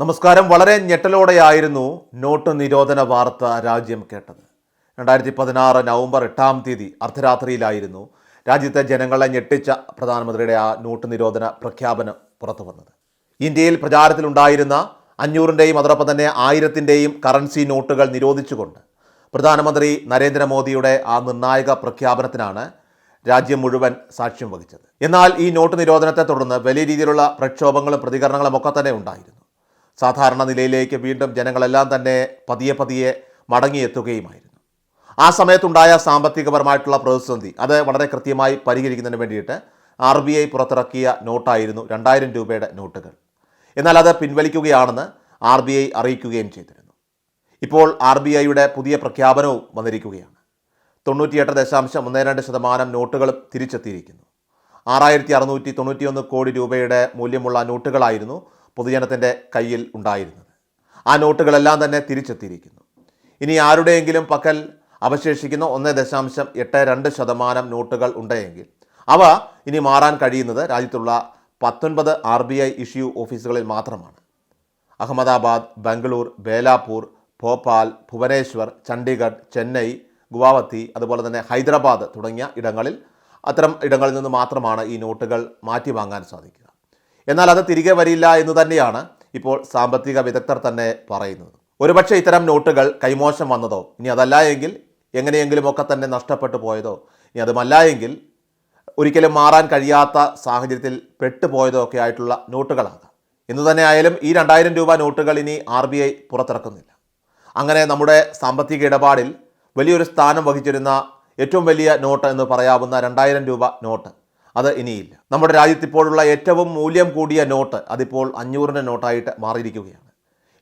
നമസ്കാരം. വളരെ ഞെട്ടലോടെയായിരുന്നു നോട്ട് നിരോധന വാർത്ത രാജ്യം കേട്ടത്. രണ്ടായിരത്തി പതിനാറ് നവംബർ എട്ടാം തീയതി അർദ്ധരാത്രിയിലായിരുന്നു രാജ്യത്തെ ജനങ്ങളെ ഞെട്ടിച്ച പ്രധാനമന്ത്രിയുടെ ആ നോട്ട് നിരോധന പ്രഖ്യാപനം പുറത്തു വന്നത്. ഇന്ത്യയിൽ പ്രചാരത്തിലുണ്ടായിരുന്ന അഞ്ഞൂറിന്റെയും അതോടൊപ്പം തന്നെ ആയിരത്തിന്റെയും കറൻസി നോട്ടുകൾ നിരോധിച്ചുകൊണ്ട് പ്രധാനമന്ത്രി നരേന്ദ്രമോദിയുടെ ആ നിർണായക പ്രഖ്യാപനത്തിനാണ് രാജ്യം മുഴുവൻ സാക്ഷ്യം വഹിച്ചത്. എന്നാൽ ഈ നോട്ട് നിരോധനത്തെ തുടർന്ന് വലിയ രീതിയിലുള്ള പ്രക്ഷോഭങ്ങളും പ്രതികരണങ്ങളും ഒക്കെ തന്നെ ഉണ്ടായിരുന്നു. സാധാരണ നിലയിലേക്ക് വീണ്ടും ജനങ്ങളെല്ലാം തന്നെ പതിയെ പതിയെ മടങ്ങിയെത്തുകയുമായിരുന്നു. ആ സമയത്തുണ്ടായ സാമ്പത്തികപരമായിട്ടുള്ള പ്രതിസന്ധി അത് വളരെ കൃത്യമായി പരിഹരിക്കുന്നതിന് വേണ്ടിയിട്ട് ആർ ബി ഐ പുറത്തിറക്കിയ നോട്ടായിരുന്നു രണ്ടായിരം രൂപയുടെ നോട്ടുകൾ. എന്നാൽ അത് പിൻവലിക്കുകയാണെന്ന് ആർ ബി ഐ അറിയിക്കുകയും ചെയ്തിരുന്നു. ഇപ്പോൾ ആർ ബി ഐയുടെ പുതിയ പ്രഖ്യാപനവും വന്നിരിക്കുകയാണ്. തൊണ്ണൂറ്റിയെട്ട് ദശാംശം ഒന്ന് രണ്ട് ശതമാനം നോട്ടുകളും തിരിച്ചെത്തിയിരിക്കുന്നു. ആറായിരത്തി അറുന്നൂറ്റി തൊണ്ണൂറ്റിയൊന്ന് കോടി രൂപയുടെ മൂല്യമുള്ള നോട്ടുകളായിരുന്നു പൊതുജനത്തിന്റെ കയ്യിൽ ഉണ്ടായിരുന്നത്. ആ നോട്ടുകളെല്ലാം തന്നെ തിരിച്ചെത്തിയിരിക്കുന്നു. ഇനി ആരുടെയെങ്കിലും പക്കൽ അവശേഷിക്കുന്ന ഒന്ന് ദശാംശം എട്ട് രണ്ട് ശതമാനം നോട്ടുകൾ ഉണ്ടെങ്കിൽ അവ ഇനി മാറാൻ കഴിയുന്നത് രാജ്യത്തുള്ള പത്തൊൻപത് ആർ ബി ഐ ഇഷ്യൂ ഓഫീസുകളിൽ മാത്രമാണ്. അഹമ്മദാബാദ് ബംഗളൂർ ബേലാപൂർ ഭോപ്പാൽ ഭുവനേശ്വർ ചണ്ഡീഗഡ് ചെന്നൈ ഗുവാഹത്തി അതുപോലെ തന്നെ ഹൈദരാബാദ് തുടങ്ങിയ ഇടങ്ങളിൽ അത്തരം ഇടങ്ങളിൽ നിന്ന് മാത്രമാണ് ഈ നോട്ടുകൾ മാറ്റി വാങ്ങാൻ സാധിക്കുക. എന്നാൽ അത് തിരികെ വരില്ല എന്ന് തന്നെയാണ് ഇപ്പോൾ സാമ്പത്തിക വിദഗ്ധർ തന്നെ പറയുന്നത്. ഒരുപക്ഷെ ഇത്തരം നോട്ടുകൾ കൈമോശം വന്നതോ ഇനി അതല്ല എങ്കിൽ എങ്ങനെയെങ്കിലുമൊക്കെ തന്നെ നഷ്ടപ്പെട്ടു പോയതോ ഇനി അതുമല്ല എങ്കിൽ ഒരിക്കലും മാറാൻ കഴിയാത്ത സാഹചര്യത്തിൽ പെട്ടുപോയതോ ഒക്കെ ആയിട്ടുള്ള നോട്ടുകളാകാം. എന്ന് തന്നെ ആയാലും ഈ രണ്ടായിരം രൂപ നോട്ടുകൾ ഇനി ആർ ബി ഐ പുറത്തിറക്കുന്നില്ല. അങ്ങനെ നമ്മുടെ സാമ്പത്തിക ഇടപാടിൽ വലിയൊരു സ്ഥാനം വഹിച്ചിരുന്ന ഏറ്റവും വലിയ നോട്ട് എന്ന് പറയാവുന്ന രണ്ടായിരം രൂപ നോട്ട് അത് ഇനിയില്ല. നമ്മുടെ രാജ്യത്ത് ഇപ്പോഴുള്ള ഏറ്റവും മൂല്യം കൂടിയ നോട്ട് അതിപ്പോൾ അഞ്ഞൂറിന്റെ നോട്ടായിട്ട് മാറിയിരിക്കുകയാണ്.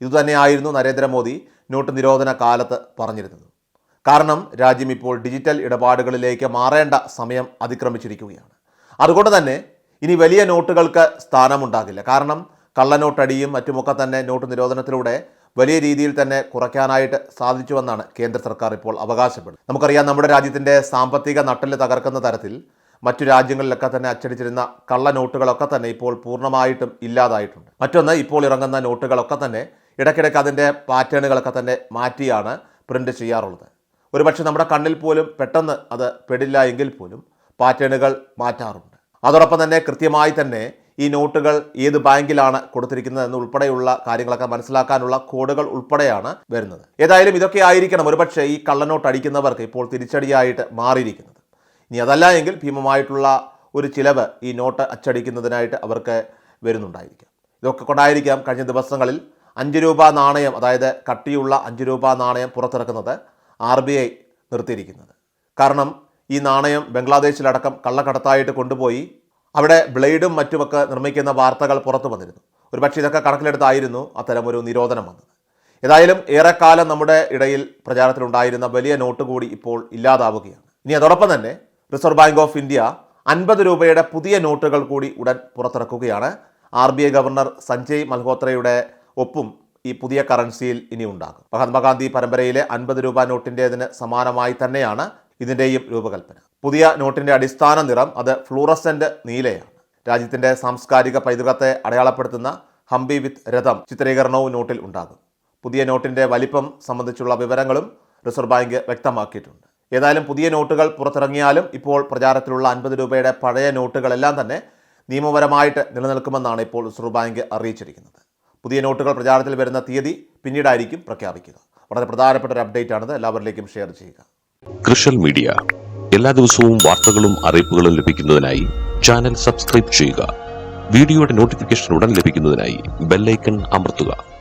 ഇതുതന്നെയായിരുന്നു നരേന്ദ്രമോദി നോട്ട് നിരോധന കാലത്ത് പറഞ്ഞിരുന്നത്. കാരണം രാജ്യം ഇപ്പോൾ ഡിജിറ്റൽ ഇടപാടുകളിലേക്ക് മാറേണ്ട സമയം അതിക്രമിച്ചിരിക്കുകയാണ്. അതുകൊണ്ട് തന്നെ ഇനി വലിയ നോട്ടുകൾക്ക് സ്ഥാനമുണ്ടാകില്ല. കാരണം കള്ളനോട്ടടിയും മറ്റുമൊക്കെ തന്നെ നോട്ട് നിരോധനത്തിലൂടെ വലിയ രീതിയിൽ തന്നെ കുറയ്ക്കാനായിട്ട് സാധിച്ചുവെന്നാണ് കേന്ദ്ര സർക്കാർ ഇപ്പോൾ അവകാശപ്പെടുന്നത്. നമുക്കറിയാം നമ്മുടെ രാജ്യത്തിന്റെ സാമ്പത്തിക നട്ടൽ തകർക്കുന്ന തരത്തിൽ മറ്റു രാജ്യങ്ങളിലൊക്കെ തന്നെ അച്ചടിച്ചിരുന്ന കള്ള നോട്ടുകളൊക്കെ തന്നെ ഇപ്പോൾ പൂർണമായിട്ടും ഇല്ലാതായിട്ടുണ്ട്. മറ്റൊന്ന് ഇപ്പോൾ ഇറങ്ങുന്ന നോട്ടുകളൊക്കെ തന്നെ ഇടയ്ക്കിടയ്ക്ക് അതിന്റെ പാറ്റേണുകളൊക്കെ തന്നെ മാറ്റിയാണ് പ്രിന്റ് ചെയ്യാറുള്ളത്. ഒരുപക്ഷെ നമ്മുടെ കണ്ണിൽ പോലും പെട്ടെന്ന് അത് പെടില്ല എങ്കിൽ പോലും പാറ്റേണുകൾ മാറ്റാറുണ്ട്. അതോടൊപ്പം തന്നെ കൃത്യമായി തന്നെ ഈ നോട്ടുകൾ ഏത് ബാങ്കിലാണ് കൊടുത്തിരിക്കുന്നത് എന്നുൾപ്പെടെയുള്ള കാര്യങ്ങളൊക്കെ മനസ്സിലാക്കാനുള്ള കോഡുകൾ ഉൾപ്പെടെയാണ് വരുന്നത്. ഏതായാലും ഇതൊക്കെ ആയിരിക്കണം ഒരുപക്ഷെ ഈ കള്ളനോട്ട് അടിക്കുന്നവർക്ക് ഇപ്പോൾ തിരിച്ചടിയായിട്ട് മാറിയിരിക്കുന്നത്. ഇനി അതല്ല എങ്കിൽ ഭീമമായിട്ടുള്ള ഒരു ചിലവ് ഈ നോട്ട് അച്ചടിക്കുന്നതിനായിട്ട് അവർക്ക് വരുന്നുണ്ടായിരിക്കാം. ഇതൊക്കെ കൊണ്ടായിരിക്കാം കഴിഞ്ഞ ദിവസങ്ങളിൽ അഞ്ച് രൂപ നാണയം അതായത് കട്ടിയുള്ള അഞ്ച് രൂപ നാണയം പുറത്തിറക്കുന്നത് ആർ ബി ഐ നിർത്തിയിരിക്കുന്നത്. കാരണം ഈ നാണയം ബംഗ്ലാദേശിലടക്കം കള്ളക്കടത്തായിട്ട് കൊണ്ടുപോയി അവിടെ ബ്ലേഡും മറ്റുമൊക്കെ നിർമ്മിക്കുന്ന വാർത്തകൾ പുറത്തു വന്നിരുന്നു. ഒരുപക്ഷെ ഇതൊക്കെ കണക്കിലെടുത്തായിരുന്നു അത്തരമൊരു നിരോധനം വന്നത്. ഏതായാലും ഏറെക്കാലം നമ്മുടെ ഇടയിൽ പ്രചാരത്തിലുണ്ടായിരുന്ന വലിയ നോട്ട് കൂടി ഇപ്പോൾ ഇല്ലാതാവുകയാണ്. ഇനി അതോടൊപ്പം തന്നെ റിസർവ് ബാങ്ക് ഓഫ് ഇന്ത്യ അൻപത് രൂപയുടെ പുതിയ നോട്ടുകൾ കൂടി ഉടൻ പുറത്തിറക്കുകയാണ്. R B I governor Sanjay മൽഹോത്രയുടെ ഒപ്പും ഈ പുതിയ കറൻസിയിൽ ഇനി ഉണ്ടാകും മഹാത്മാഗാന്ധി പരമ്പരയിലെ അൻപത് രൂപ നോട്ടിന്റേതിന് സമാനമായി തന്നെയാണ് ഇതിന്റെയും രൂപകൽപ്പന. പുതിയ നോട്ടിന്റെ അടിസ്ഥാന നിറം അത് ഫ്ലൂറസെന്റ് നീലയാണ്. രാജ്യത്തിന്റെ സാംസ്കാരിക പൈതൃകത്തെ അടയാളപ്പെടുത്തുന്ന ഹംപി വിത്ത് രഥം ചിത്രീകരണവും നോട്ടിൽ ഉണ്ടാകും. പുതിയ നോട്ടിന്റെ വലിപ്പം സംബന്ധിച്ചുള്ള വിവരങ്ങളും റിസർവ് ബാങ്ക് വ്യക്തമാക്കിയിട്ടുണ്ട്. ഏതായാലും പുതിയ നോട്ടുകൾ പുറത്തിറങ്ങിയാലും ഇപ്പോൾ പ്രചാരത്തിലുള്ള അൻപത് രൂപയുടെ പഴയ നോട്ടുകളെല്ലാം തന്നെ നിയമപരമായിട്ട് നിലനിൽക്കുമെന്നാണ് ഇപ്പോൾ റിസർവ് ബാങ്ക് അറിയിച്ചിരിക്കുന്നത്. പുതിയ നോട്ടുകൾ പ്രചാരത്തിൽ വരുന്ന തീയതി പിന്നീടായിരിക്കും പ്രഖ്യാപിക്കുക. വളരെ പ്രധാനപ്പെട്ട ഒരു അപ്ഡേറ്റ് ആണിത് എല്ലാവരിലേക്കും ഷെയർ ചെയ്യുക. കൃഷൽ മീഡിയ. എല്ലാ ദിവസവും വാർത്തകളും അറിയിപ്പുകളും ലഭിക്കുന്നതിനായി ചാനൽ സബ്സ്ക്രൈബ് ചെയ്യുക. വീഡിയോയുടെ നോട്ടിഫിക്കേഷൻ ഉടൻ ലഭിക്കുന്നതിനായി ബെല്ലൈക്കൺ അമർത്തുക.